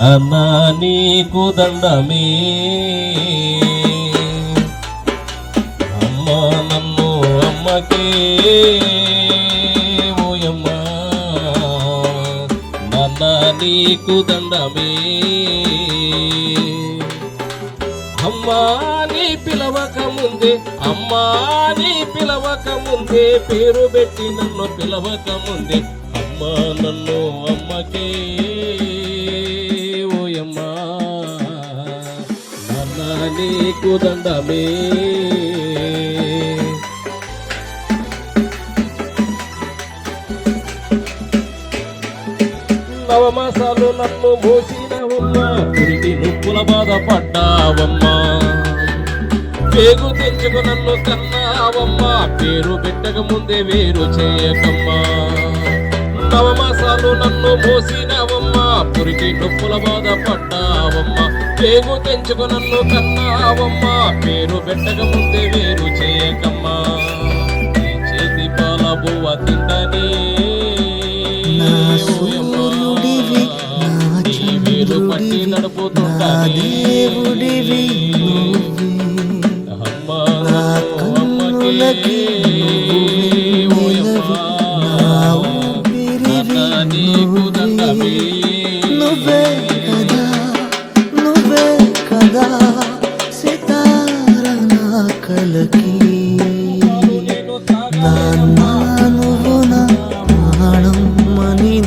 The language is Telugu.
అన్నా నీకు దండమే. అమ్మ నన్ను అమ్మకే. ఓయమ్మ నాన్న నీకు దండమే. అమ్మా నీ పిలవక ముందే అమ్మా నీ పిలవక ముందే పేరు పెట్టి నన్ను పిలవక ముందే అమ్మా నన్ను అమ్మకే. ఓయమ్మా నాన్న నీకు దండమే. నవమాసాలు నన్ను మోసినవమ్మా పురిటి నొప్పుల బాధపడ్డావమ్మా పేగు తెచ్చుకు నన్ను కన్నావమ్మా పేరు పెట్టక ముందే వేరు చేయకమ్మా. నవమాసాలు నన్ను మోసినవమ్మా. పురికి నొప్పుల బాధపడ్డావమ్మా పేగు తెంచుకు నన్ను కన్నావమ్మా. పేరు పెట్టక ముందే వేరు చేయకమ్మా. చేతి పాల బువ్వ తింటనే. నా సూర్యుడివి, నా నీ వేలు పట్టి చంద్రుడివి, నా నడుపుతుంటనే దేవుడివి నువ్వే. అమ్మా అమ్మకే. నాన్న నువ్వు నా ప్రాణం మనిన